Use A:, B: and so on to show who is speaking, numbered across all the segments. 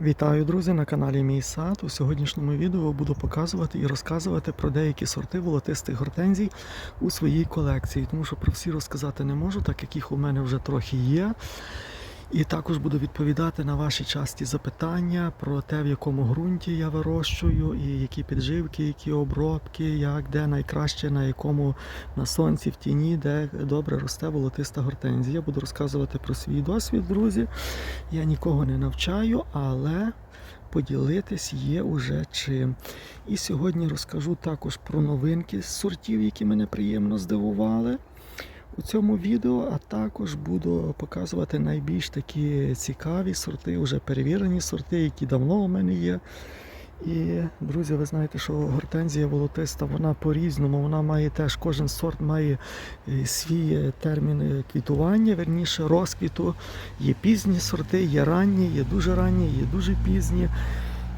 A: Вітаю, друзі, на каналі Мій сад. У сьогоднішньому відео буду показувати і розказувати про деякі сорти волотистих гортензій у своїй колекції, тому що про всі розказати не можу, так як їх у мене вже трохи є. І також буду відповідати на ваші часті запитання про те, в якому ґрунті я вирощую, і які підживки, які обробки, як де найкраще, на якому на сонці, в тіні, де добре росте волотиста гортензія. Я буду розказувати про свій досвід, друзі. Я нікого не навчаю, але поділитись є уже чим. І сьогодні розкажу також про новинки з сортів, які мене приємно здивували у цьому відео, а також буду показувати найбільш такі цікаві сорти, вже перевірені сорти, які давно у мене є. І, друзі, ви знаєте, що гортензія волотиста, вона по-різному, вона має теж, кожен сорт має е, свій термін е, квітування, верніше розквіту. Є пізні сорти, є ранні, є дуже ранні, є дуже пізні.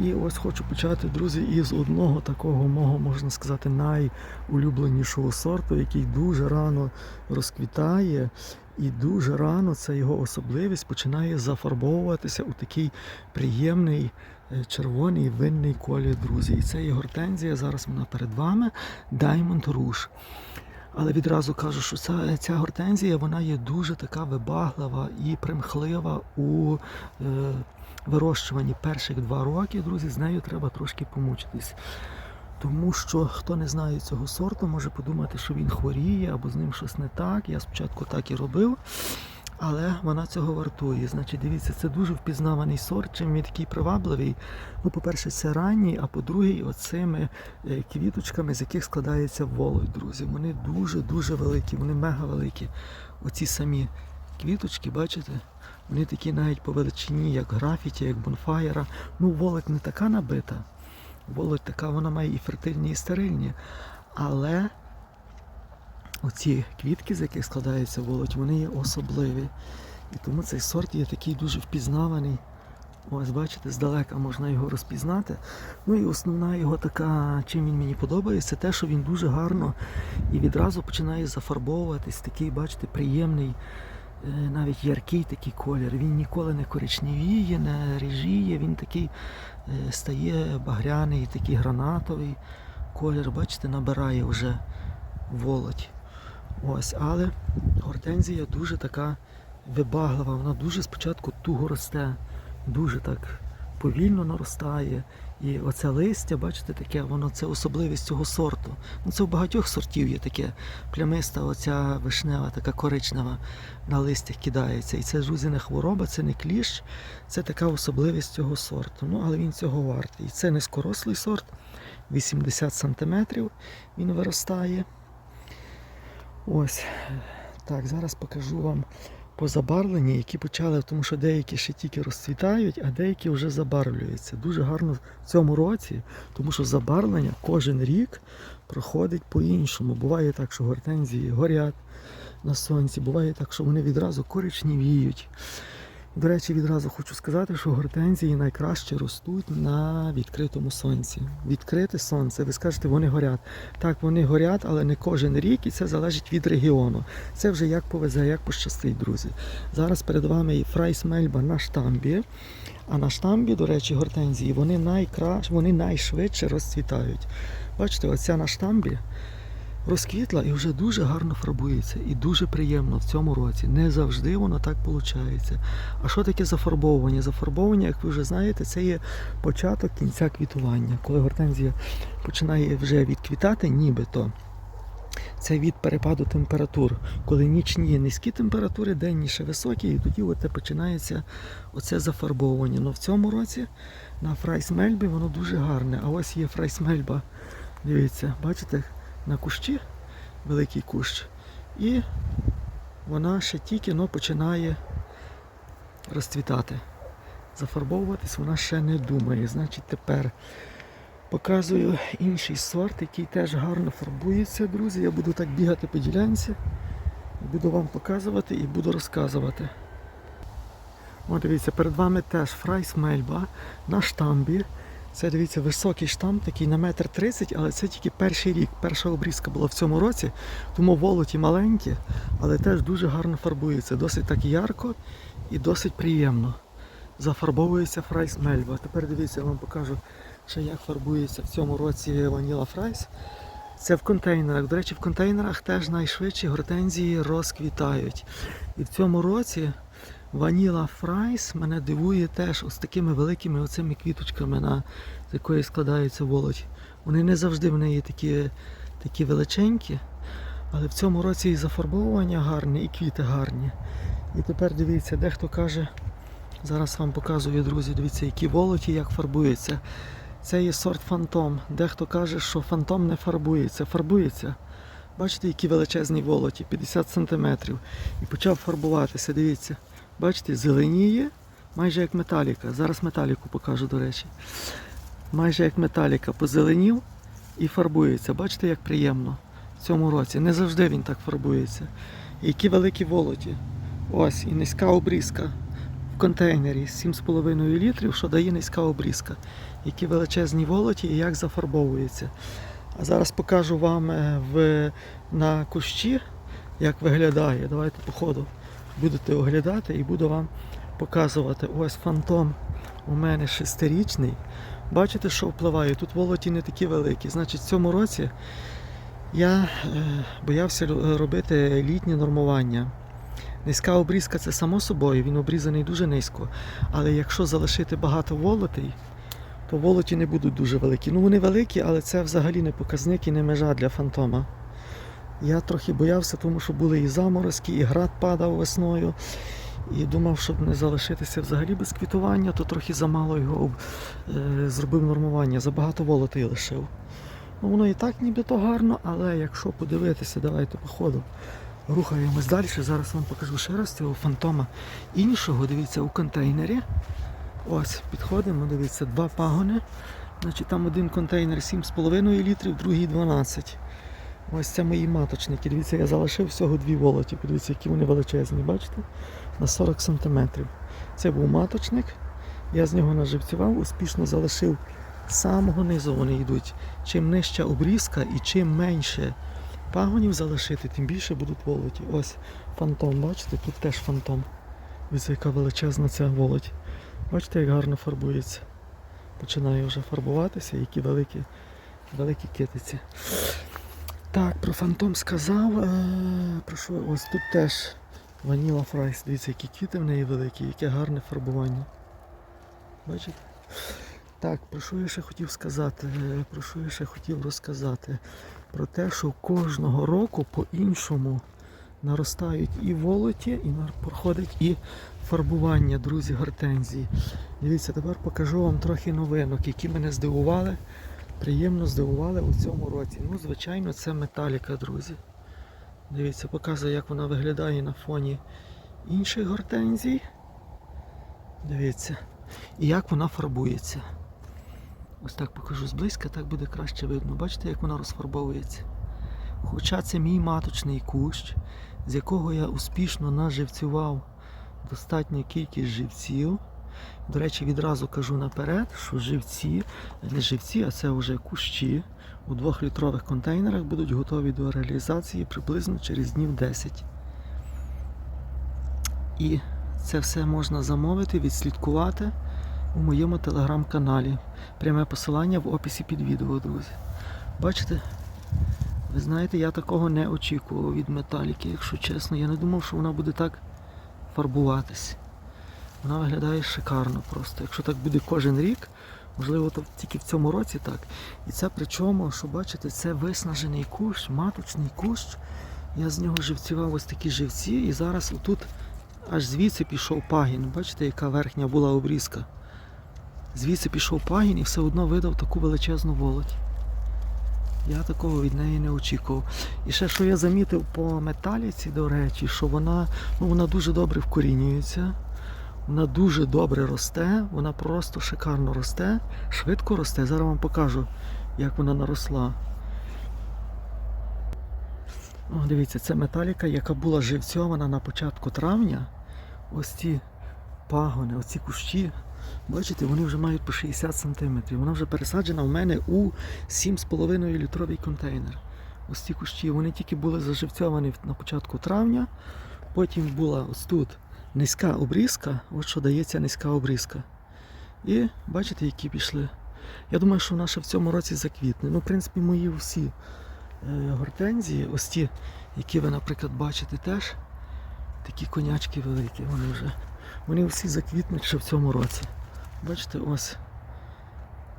A: І ось хочу почати, друзі, із одного такого мого, можна сказати, найулюбленішого сорту, який дуже рано розквітає, і дуже рано це його особливість починає зафарбовуватися у такий приємний е, червоний винний колір, друзі. І це є гортензія. Зараз вона перед вами Diamond Rouge. Але відразу кажу, що ця, ця гортензія вона є дуже така вибаглива і примхлива у е, вирощуванні перших два роки. Друзі, з нею треба трошки помучитись. Тому що хто не знає цього сорту, може подумати, що він хворіє або з ним щось не так. Я спочатку так і робив. Але вона цього вартує. Значить, дивіться, це дуже впізнаваний сорт, чим він такий привабливий. Ну, по-перше, це ранній, а по-друге, оцими е, квіточками, з яких складається волоть, друзі. Вони дуже-дуже великі, вони мега великі. Оці самі квіточки, бачите? Вони такі навіть по величині, як графіті, як бонфаєра. Ну, волоть не така набита. Волоть така, вона має і фертильні, і стерильні. Але оці квітки, з яких складається волоть, вони є особливі. І тому цей сорт є такий дуже впізнаваний. Ось, бачите, здалека можна його розпізнати. Ну і основна його така, чим він мені подобається, те, що він дуже гарно і відразу починає зафарбовуватись, такий, бачите, приємний, навіть яркий такий колір. Він ніколи не коричневіє, не ріжіє, він такий е, стає багряний, такий гранатовий колір, бачите, набирає вже волоть. Ось, але гортензія дуже така вибаглива, вона дуже спочатку туго росте, дуже так повільно наростає. І оце листя, бачите, таке, воно це особливість цього сорту. Ну це у багатьох сортів є таке плямиста, оця вишнева, така коричнева на листях кидається. І це друзі, не хвороба, це не кліщ, це така особливість цього сорту. Ну, але він цього вартий. І це низькорослий сорт, 80 см він виростає. Ось. Так, зараз покажу вам по забарвленні, які почали, тому що деякі ще тільки розцвітають, а деякі вже забарвлюються. Дуже гарно в цьому році, тому що забарвлення кожен рік проходить по-іншому. Буває так, що гортензії горять на сонці, буває так, що вони відразу коричневіють. До речі, відразу хочу сказати, що гортензії найкраще ростуть на відкритому сонці. Відкрите сонце, ви скажете, вони горять. Так, вони горять, але не кожен рік, і це залежить від регіону. Це вже як повезе, як пощастить, друзі. Зараз перед вами і фрайсмельба на штамбі. А на штамбі, до речі, гортензії, вони найкраще, вони найшвидше розцвітають. Бачите, оця на штамбі розквітла і вже дуже гарно фарбується. І дуже приємно в цьому році. Не завжди воно так виходить. А що таке зафарбовування? Зафарбовування, як ви вже знаєте, це є початок кінця квітування. Коли гортензія починає вже відквітати, нібито. Це від перепаду температур. Коли нічні низькі температури, денні ще високі, і тоді оце починається оце зафарбовування. Ну в цьому році на фрайсмельбі воно дуже гарне. А ось є фрайсмельба. Дивіться, бачите, на кущі великий кущ. І вона ще тільки ну, починає розцвітати. Зафарбовуватись вона ще не думає. Значить, тепер показую інший сорт, який теж гарно фарбується, друзі. Я буду так бігати по ділянці. Буду вам показувати і буду розказувати. О, дивіться, перед вами теж фрайс мельба на штамбі. Це дивіться високий штамп, такий на метр тридцять, але це тільки перший рік. Перша обрізка була в цьому році, тому волоті маленькі, але теж дуже гарно фарбується. Досить так ярко і досить приємно. зафарбовується фрайс мельва. Тепер дивіться, я вам покажу, ще як фарбується в цьому році ваніла фрайс. Це в контейнерах. До речі, в контейнерах теж найшвидші гортензії розквітають. І в цьому році ваніла фрайс мене дивує теж ось такими великими оцими квіточками, на, з якої складається волоть. Вони не завжди в неї такі, такі величенькі, але в цьому році і зафарбовування гарне, і квіти гарні. І тепер дивіться, дехто каже, зараз вам показую, друзі, дивіться, які волоті, як фарбуються. Це є сорт фантом. Дехто каже, що фантом не фарбується. Фарбується. Бачите, які величезні волоті, 50 см. І почав фарбуватися. Дивіться. Бачите, зеленіє, майже як металіка. Зараз металіку покажу, до речі. Майже як металіка позеленів і фарбується. Бачите, як приємно в цьому році. Не завжди він так фарбується. Які великі волоті. Ось, і низька обрізка в контейнері 7,5 літрів, що дає низька обрізка. Які величезні волоті і як зафарбовується. А зараз покажу вам е, в, на кущі, як виглядає. Давайте по ходу будете оглядати і буду вам показувати. Ось фантом у мене шестирічний. Бачите, що впливає? Тут волоті не такі великі. Значить, в цьому році я е, боявся робити літнє нормування. Низька обрізка це само собою, він обрізаний дуже низько. Але якщо залишити багато волотей, то волоті не будуть дуже великі. Ну вони великі, але це взагалі не показник і не межа для фантома. Я трохи боявся, тому що були і заморозки, і град падав весною. І думав, щоб не залишитися взагалі без квітування, то трохи замало його е, зробив нормування, забагато волотей лишив. Ну, воно і так нібито гарно, але якщо подивитися, давайте по ходу рухаємось далі. Зараз вам покажу ще раз цього фантома іншого. Дивіться, у контейнері. Ось, підходимо, дивіться, два пагони. Значить, там один контейнер 7,5 літрів, другий 12. Ось це мої маточники. Дивіться, я залишив всього дві волоті. Подивіться, які вони величезні, бачите? На 40 см. Це був маточник. Я з нього наживцював, успішно залишив з самого низу вони йдуть. Чим нижча обрізка і чим менше пагонів залишити, тим більше будуть волоті. Ось фантом, бачите, тут теж фантом. Дивіться, яка величезна ця волоть. Бачите, як гарно фарбується. Починає вже фарбуватися, які великі, великі китиці. Так, про фантом сказав. Е, про що? Ось тут теж ваніла фрайс. Дивіться, які квіти в неї великі, яке гарне фарбування. Бачите? Так, про що я ще хотів сказати? Е, Про що я ще хотів розказати? Про те, що кожного року по-іншому наростають і волоті, і проходить і фарбування, друзі, гортензії. Дивіться, тепер покажу вам трохи новинок, які мене здивували, приємно здивували у цьому році. Ну, звичайно, це металіка, друзі. Дивіться, показую, як вона виглядає на фоні інших гортензій. Дивіться. І як вона фарбується. Ось так покажу зблизька, так буде краще видно. Бачите, як вона розфарбовується. Хоча це мій маточний кущ, з якого я успішно наживцював достатню кількість живців. До речі, відразу кажу наперед, що живці, не живці, а це вже кущі у двохлітрових контейнерах будуть готові до реалізації приблизно через днів 10. І це все можна замовити, відслідкувати у моєму телеграм-каналі. Пряме посилання в описі під відео, друзі. Бачите? Ви знаєте, я такого не очікував від металіки, якщо чесно. Я не думав, що вона буде так фарбуватись. Вона виглядає шикарно просто. Якщо так буде кожен рік, можливо, то тільки в цьому році так. І це причому, що бачите, це виснажений кущ, маточний кущ. Я з нього живцював ось такі живці, і зараз отут аж звідси пішов пагін. Бачите, яка верхня була обрізка. Звідси пішов пагін і все одно видав таку величезну волоть. Я такого від неї не очікував. І ще що я замітив по металіці, до речі, що вона, ну, вона дуже добре вкорінюється, вона дуже добре росте, вона просто шикарно росте, швидко росте. Зараз вам покажу, як вона наросла. О, дивіться, це металіка, яка була живцьована на початку травня. Ось ці пагони, ось ці кущі. Бачите, вони вже мають по 60 см. Вона вже пересаджена в мене у 7,5 літровий контейнер. Ось ці кущі, вони тільки були заживцьовані на початку травня. Потім була ось тут низька обрізка, от що дається низька обрізка. І бачите, які пішли. Я думаю, що вона ще в цьому році заквітне. Ну, в принципі, мої всі е, гортензії, ось ті, які ви, наприклад, бачите теж, такі конячки великі, вони вже. Вони всі заквітнуть ще в цьому році. Бачите, ось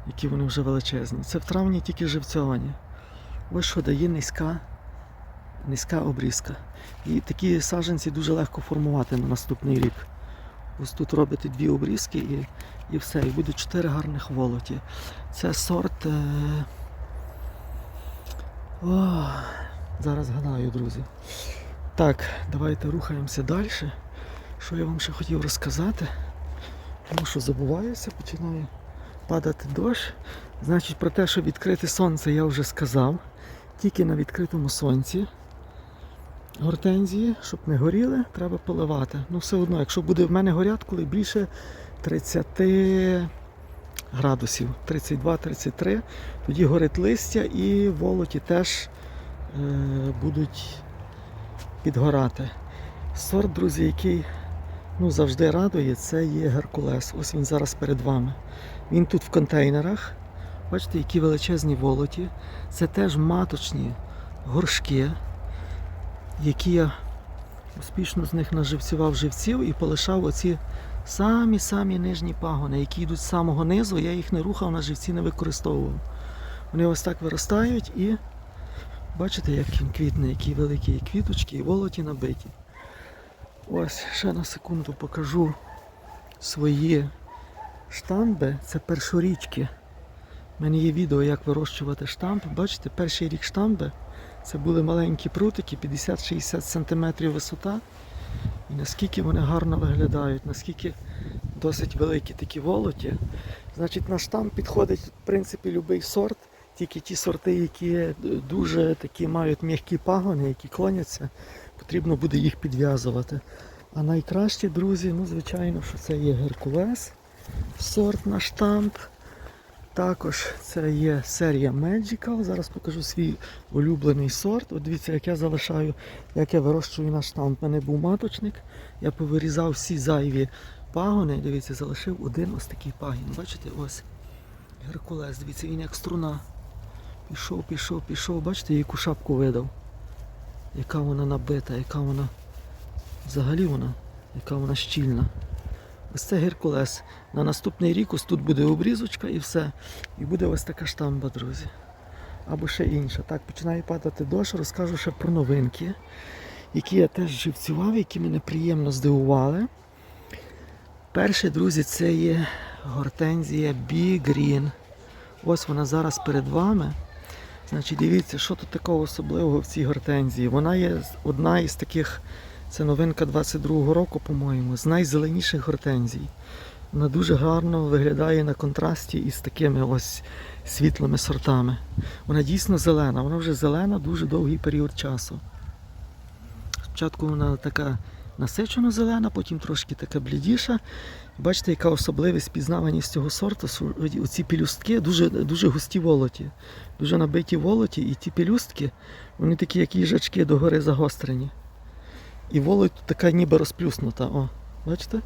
A: які вони вже величезні. Це в травні тільки живцьовані. Ось що дає низька, низька обрізка. І такі саджанці дуже легко формувати на наступний рік. Ось тут робите дві обрізки і, і все. І буде чотири гарних волоті. Це сорт. Е... О, зараз гадаю, друзі. Так, давайте рухаємося далі. Що я вам ще хотів розказати? Тому що забуваюся, починає падати дощ. Значить, про те, що відкрите сонце, я вже сказав. Тільки на відкритому сонці гортензії, щоб не горіли, треба поливати. Ну, все одно, якщо буде в мене горять, коли більше 30 градусів, 32-33, тоді горить листя і волоті теж е, будуть підгорати. Сорт, друзі, який ну, завжди радує, це є Геркулес. Ось він зараз перед вами. Він тут в контейнерах. Бачите, які величезні волоті. Це теж маточні горшки, які я успішно з них наживцював живців і полишав оці самі-самі нижні пагони, які йдуть з самого низу, я їх не рухав, на живці не використовував. Вони ось так виростають і бачите, як він квітне, які великі квіточки і волоті набиті. Ось, ще на секунду покажу свої штамби. Це першорічки. У мене є відео, як вирощувати штампи. Бачите, перший рік штамби це були маленькі прутики, 50-60 см висота. І наскільки вони гарно виглядають, наскільки досить великі такі волоті. Значить, на штамп підходить в принципі будь-який сорт, тільки ті сорти, які дуже такі мають м'які пагони, які клоняться, потрібно буде їх підв'язувати. А найкращі, друзі, ну, звичайно, що це є Геркулес, сорт на штамп. Також це є серія Magical. Зараз покажу свій улюблений сорт. От дивіться, як я залишаю, як я вирощую на штамп. У мене був маточник. Я повирізав всі зайві пагони. Дивіться, залишив один ось такий пагін. Бачите, ось Геркулес. Дивіться, він як струна. Пішов, пішов, пішов. Бачите, яку шапку видав. Яка вона набита, яка вона взагалі вона, яка вона щільна. Ось це Геркулес. На наступний рік ось тут буде обрізочка і все. І буде ось така штамба, друзі. Або ще інша. Так, починає падати дощ, розкажу ще про новинки, які я теж живцював, які мене приємно здивували. Перше, друзі, це є гортензія Bee Green. Ось вона зараз перед вами. Значить, дивіться, що тут такого особливого в цій гортензії. Вона є одна із таких, це новинка 22-го року, по-моєму, з найзеленіших гортензій. Вона дуже гарно виглядає на контрасті із такими ось світлими сортами. Вона дійсно зелена, вона вже зелена дуже довгий період часу. Спочатку вона така насичено зелена, потім трошки така блідіша. Бачите, яка особливість пізнаваність цього сорту. Оці пелюстки дуже, дуже густі волоті, дуже набиті волоті, і ті пелюстки, вони такі, як їжачки догори загострені. І волоть така ніби розплюснута. О, бачите?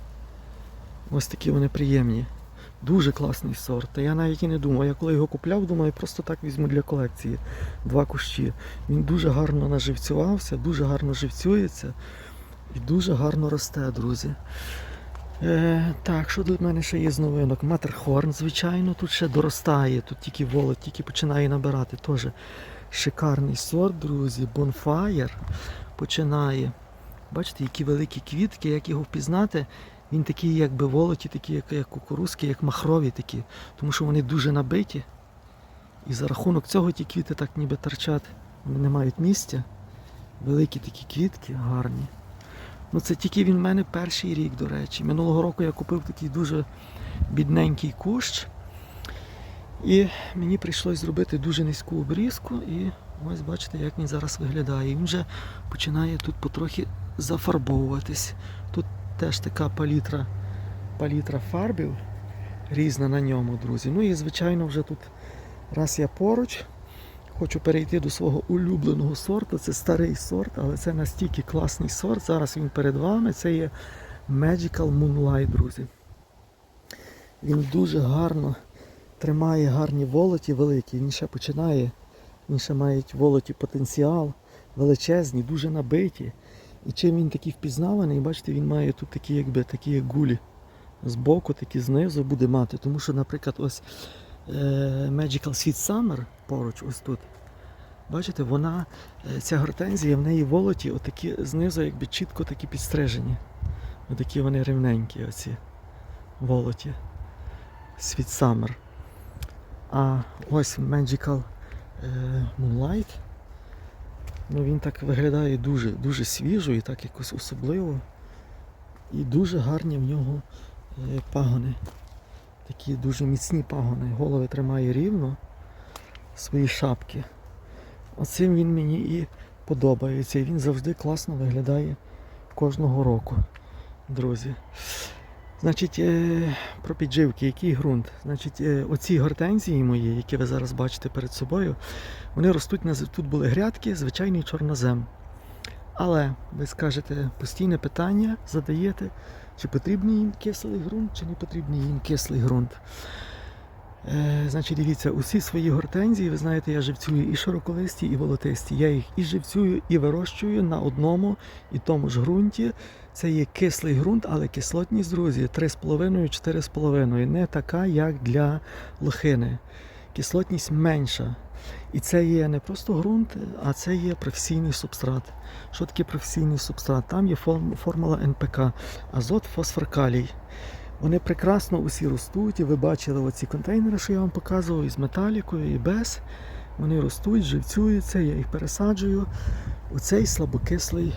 A: Ось такі вони приємні. Дуже класний сорт. Я навіть і не думав. Я коли його купляв, думаю, просто так візьму для колекції два кущі. Він дуже гарно наживцювався, дуже гарно живцюється і дуже гарно росте, друзі. Е, так, що тут в мене ще є з новинок? Матерхорн, звичайно, тут ще доростає, тут тільки волод, тільки починає набирати. Теж шикарний сорт, друзі. Bonfire починає. Бачите, які великі квітки, як його впізнати. Він такий, якби волоті, такі, як, як кукурузки, як махрові такі, тому що вони дуже набиті. І за рахунок цього ті квіти так ніби торчать. Вони не мають місця. Великі такі квітки, гарні. Ну це тільки він в мене перший рік, до речі. Минулого року я купив такий дуже бідненький кущ. І мені прийшлось зробити дуже низьку обрізку. І ось бачите, як він зараз виглядає. Він вже починає тут потрохи зафарбовуватись. Тут теж така палітра, палітра фарбів різна на ньому, друзі. Ну і звичайно вже тут, раз я поруч, хочу перейти до свого улюбленого сорту. Це старий сорт, але це настільки класний сорт. Зараз він перед вами. Це є Magical Moonlight, друзі. Він дуже гарно тримає гарні волоті великі. Він ще починає, він ще має волоті потенціал, величезні, дуже набиті. І чим він такий впізнаваний, бачите, він має тут такі, якби такі гулі. Збоку, такі знизу буде мати. Тому що, наприклад, ось е, Magical Sweet Summer поруч, ось тут. Бачите, вона, е, ця гортензія, в неї волоті отакі знизу, якби чітко такі підстрижені. Отакі вони рівненькі, оці волоті. Sweet Summer. А ось Magical е, Moonlight. Ну він так виглядає дуже, дуже свіжо і так якось особливо. І дуже гарні в нього е, пагони. Такі дуже міцні пагони. Голови тримає рівно свої шапки. Оцим він мені і подобається. І він завжди класно виглядає кожного року, друзі. Значить, е, про підживки, який ґрунт. Значить, е, оці гортензії мої, які ви зараз бачите перед собою, вони ростуть на тут були грядки, звичайний чорнозем. Але ви скажете постійне питання, задаєте, чи потрібний їм кислий ґрунт, чи не потрібний їм кислий ґрунт. Е, значить, дивіться, усі свої гортензії, ви знаєте, я живцюю і широколисті, і волотисті. Я їх і живцюю, і вирощую на одному і тому ж ґрунті. Це є кислий ґрунт, але кислотність, друзі, 3,5-4,5. Не така, як для лохини. Кислотність менша. І це є не просто ґрунт, а це є професійний субстрат. Що таке професійний субстрат? Там є формула НПК, азот, фосфор, калій. Вони прекрасно усі ростуть, і ви бачили оці контейнери, що я вам показував, із металікою, і без. Вони ростуть, живцюються, я їх пересаджую у цей слабокислий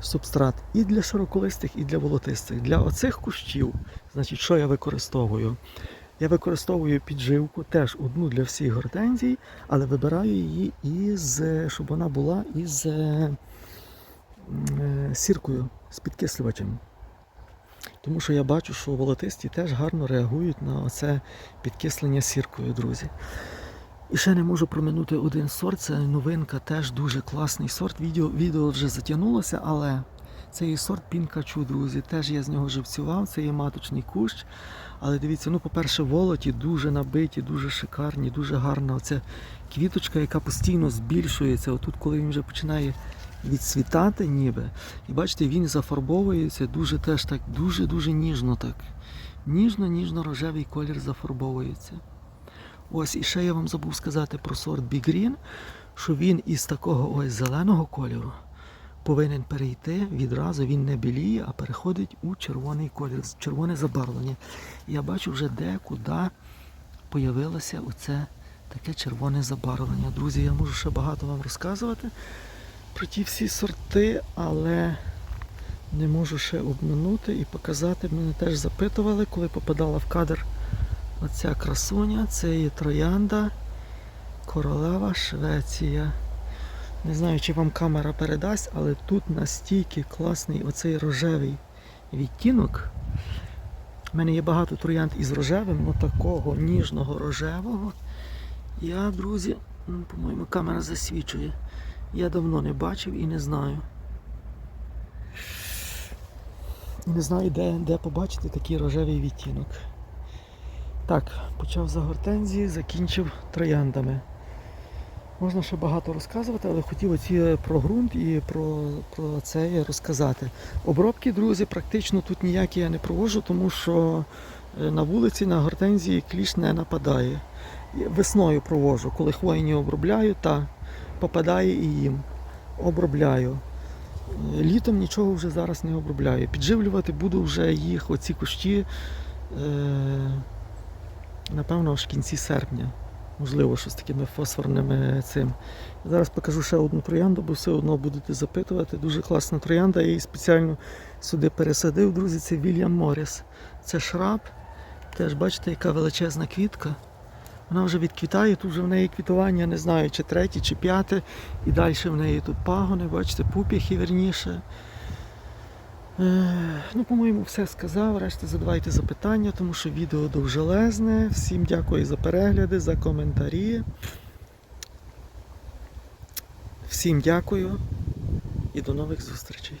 A: субстрат і для широколистих, і для волотистих. Для оцих кущів, значить, що я використовую? Я використовую підживку теж одну для всіх гортензій, але вибираю її із, щоб вона була із е, е, сіркою, з підкислювачем. Тому що я бачу, що волотисті теж гарно реагують на це підкислення сіркою, друзі. І ще не можу проминути один сорт, це новинка, теж дуже класний сорт. Відео, відео вже затягнулося, але це є сорт Пінкачу, друзі. Теж я з нього живцював, це є маточний кущ. Але дивіться, ну, по-перше, волоті дуже набиті, дуже шикарні, дуже гарна. Оця квіточка, яка постійно збільшується. Отут, коли він вже починає відцвітати, ніби. І бачите, він зафарбовується дуже теж так, дуже-дуже ніжно так. Ніжно-ніжно-рожевий колір зафарбовується. Ось, і ще я вам забув сказати про сорт Green, що він із такого ось зеленого кольору повинен перейти відразу, він не біліє, а переходить у червоний колір, червоне забарвлення. Я бачу вже де, куди появилося оце таке червоне забарвлення. Друзі, я можу ще багато вам розказувати про ті всі сорти, але не можу ще обминути і показати. Мене теж запитували, коли попадала в кадр оця красуня. Це є троянда королева Швеція. Не знаю, чи вам камера передасть, але тут настільки класний оцей рожевий відтінок. У мене є багато троянд із рожевим, але такого ніжного рожевого. Я, друзі, ну, по-моєму, камера засвічує. Я давно не бачив і не знаю. І не знаю, де, де побачити такий рожевий відтінок. Так, почав за гортензії, закінчив трояндами. Можна ще багато розказувати, але хотів оці про ґрунт і про, про це розказати. Обробки, друзі, практично тут ніякі я не проводжу, тому що е, на вулиці на гортензії кліш не нападає. Весною проводжу, коли хвойні обробляю, та попадає і їм. Обробляю. Е, Літом нічого вже зараз не обробляю. Підживлювати буду вже їх, оці кущі, е, напевно, аж в кінці серпня. Можливо, щось такими фосфорними цим. Зараз покажу ще одну троянду, бо все одно будете запитувати. Дуже класна троянда. Я її спеціально сюди пересадив, друзі. Це Вільям Моріс. Це шраб. Теж бачите, яка величезна квітка. Вона вже відквітає, тут вже в неї квітування, не знаю, чи третє, чи п'яте. І далі в неї тут пагони, бачите, пуп'яхи верніше. Ну, по-моєму, все сказав. Решта задавайте запитання, тому що відео довжелезне. Всім дякую за перегляди, за коментарі. Всім дякую і до нових зустрічей.